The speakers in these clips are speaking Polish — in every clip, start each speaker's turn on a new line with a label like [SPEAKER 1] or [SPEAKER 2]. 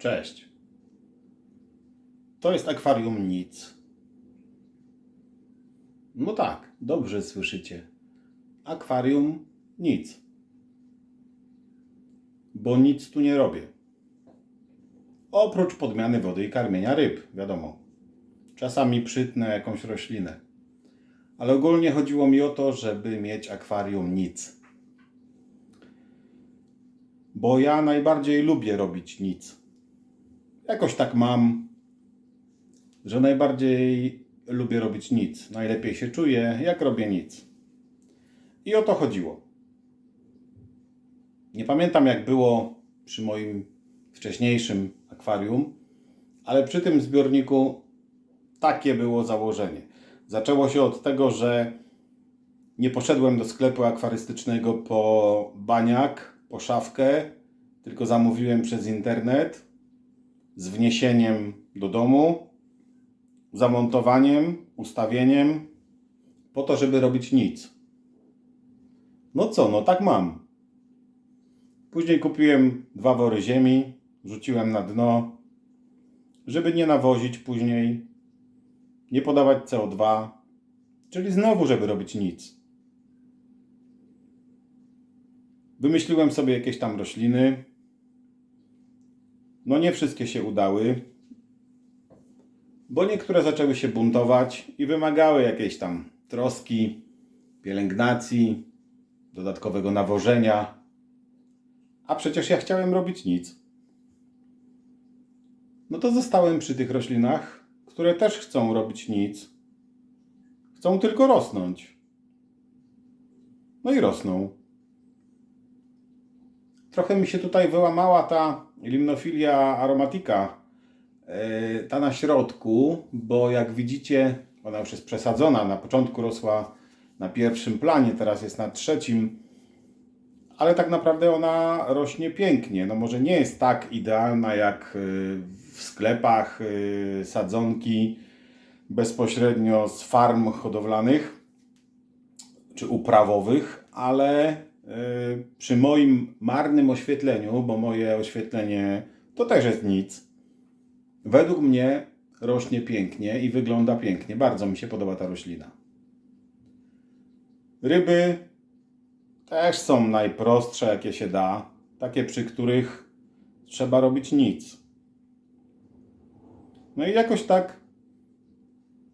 [SPEAKER 1] Cześć. To jest akwarium nic. No tak, dobrze słyszycie. Akwarium nic. Bo nic tu nie robię. Oprócz podmiany wody i karmienia ryb, wiadomo. Czasami przytnę jakąś roślinę. Ale ogólnie chodziło mi o to, żeby mieć akwarium nic. Bo ja najbardziej lubię robić nic. Jakoś tak mam, że najbardziej lubię robić nic. Najlepiej się czuję, jak robię nic. I o to chodziło. Nie pamiętam, jak było przy moim wcześniejszym akwarium, ale przy tym zbiorniku takie było założenie. Zaczęło się od tego, że nie poszedłem do sklepu akwarystycznego po baniak, po szafkę, tylko zamówiłem przez internet z wniesieniem do domu, zamontowaniem, ustawieniem, po to, żeby robić nic. No co, no tak mam. Później kupiłem dwa wory ziemi, rzuciłem na dno, żeby nie nawozić później, nie podawać CO2, czyli znowu, żeby robić nic. Wymyśliłem sobie jakieś tam rośliny. No nie wszystkie się udały, bo niektóre zaczęły się buntować i wymagały jakiejś tam troski, pielęgnacji, dodatkowego nawożenia. A przecież ja chciałem robić nic. No to zostałem przy tych roślinach, które też chcą robić nic. Chcą tylko rosnąć. No i rosną. Trochę mi się tutaj wyłamała ta limnofilia aromatica, yy, ta na środku, bo jak widzicie, ona już jest przesadzona. Na początku rosła na pierwszym planie, teraz jest na trzecim, ale tak naprawdę ona rośnie pięknie. No może nie jest tak idealna jak yy, w sklepach yy, sadzonki bezpośrednio z farm hodowlanych czy uprawowych, ale przy moim marnym oświetleniu, bo moje oświetlenie to też jest nic, według mnie rośnie pięknie i wygląda pięknie. Bardzo mi się podoba ta roślina. Ryby też są najprostsze, jakie się da, takie przy których trzeba robić nic. No i jakoś tak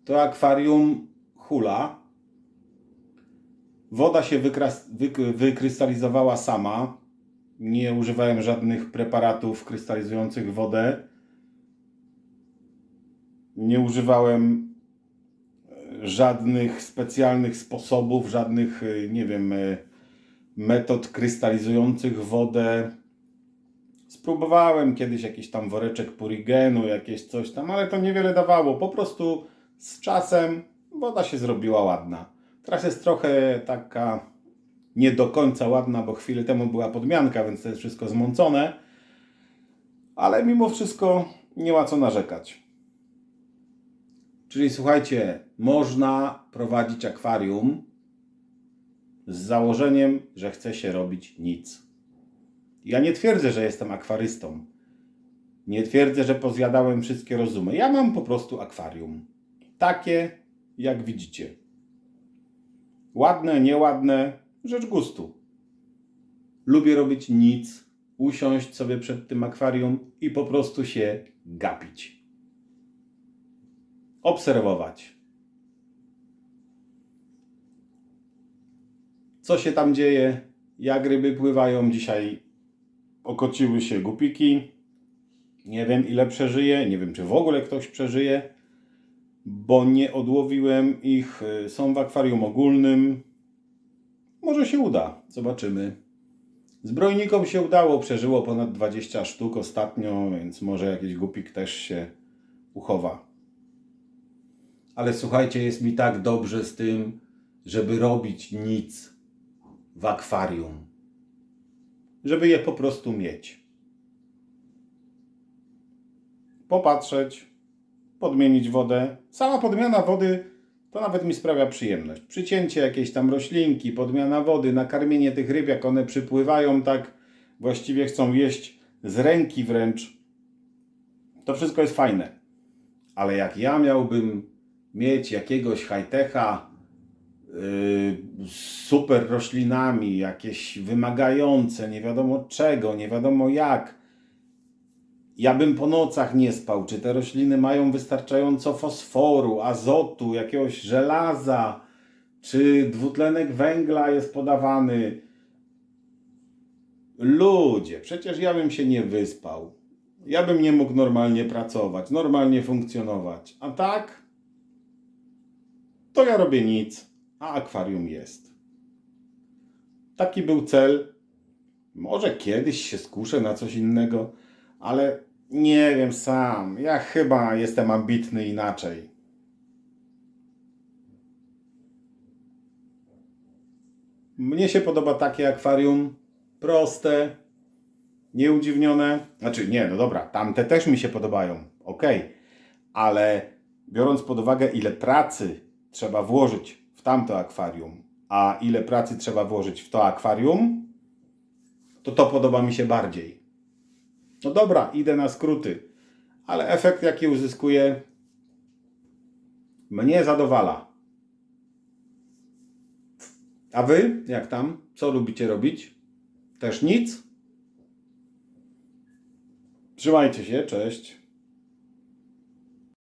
[SPEAKER 1] to akwarium hula. Woda się wykrystalizowała sama. Nie używałem żadnych preparatów krystalizujących wodę. Nie używałem e, żadnych specjalnych sposobów, żadnych, e, nie wiem, e, metod krystalizujących wodę. Spróbowałem kiedyś jakiś tam woreczek purigenu, jakieś coś tam, ale to niewiele dawało. Po prostu z czasem woda się zrobiła ładna. Teraz jest trochę taka nie do końca ładna, bo chwilę temu była podmianka, więc to jest wszystko zmącone. Ale mimo wszystko nie ma co narzekać. Czyli słuchajcie, można prowadzić akwarium z założeniem, że chce się robić nic. Ja nie twierdzę, że jestem akwarystą. Nie twierdzę, że pozjadałem wszystkie rozumy. Ja mam po prostu akwarium. Takie, jak widzicie. Ładne, nieładne, rzecz gustu. Lubię robić nic, usiąść sobie przed tym akwarium i po prostu się gapić. Obserwować. Co się tam dzieje, jak ryby pływają. Dzisiaj okociły się gupiki. Nie wiem ile przeżyje, nie wiem czy w ogóle ktoś przeżyje, bo nie odłowiłem ich. Są w akwarium ogólnym. Może się uda, zobaczymy. Zbrojnikom się udało, przeżyło ponad 20 sztuk ostatnio, więc może jakiś gupik też się uchowa. Ale słuchajcie, jest mi tak dobrze z tym, żeby robić nic w akwarium. Żeby je po prostu mieć. Popatrzeć, podmienić wodę. Sama podmiana wody to nawet mi sprawia przyjemność. Przycięcie jakiejś tam roślinki, podmiana wody, nakarmienie tych ryb, jak one przypływają, tak właściwie chcą jeść z ręki wręcz. To wszystko jest fajne. Ale jak ja miałbym mieć jakiegoś high-techa yy, super roślinami, jakieś wymagające, nie wiadomo czego, nie wiadomo jak, ja bym po nocach nie spał. Czy te rośliny mają wystarczająco fosforu, azotu, jakiegoś żelaza, czy dwutlenek węgla jest podawany? Ludzie, przecież ja bym się nie wyspał. Ja bym nie mógł normalnie pracować, normalnie funkcjonować. A tak? To ja robię nic, a akwarium jest. Taki był cel. Może kiedyś się skuszę na coś innego, ale nie wiem sam. Ja chyba jestem ambitny inaczej. Mnie się podoba takie akwarium proste, nieudziwnione. Znaczy, nie, no dobra, tamte też mi się podobają, ok, ale biorąc pod uwagę, ile pracy trzeba włożyć w tamto akwarium, a ile pracy trzeba włożyć w to akwarium, to to podoba mi się bardziej. No dobra, idę na skróty, ale efekt, jaki uzyskuję, mnie zadowala. A wy, jak tam? Co lubicie robić? Też nic? Trzymajcie się, cześć.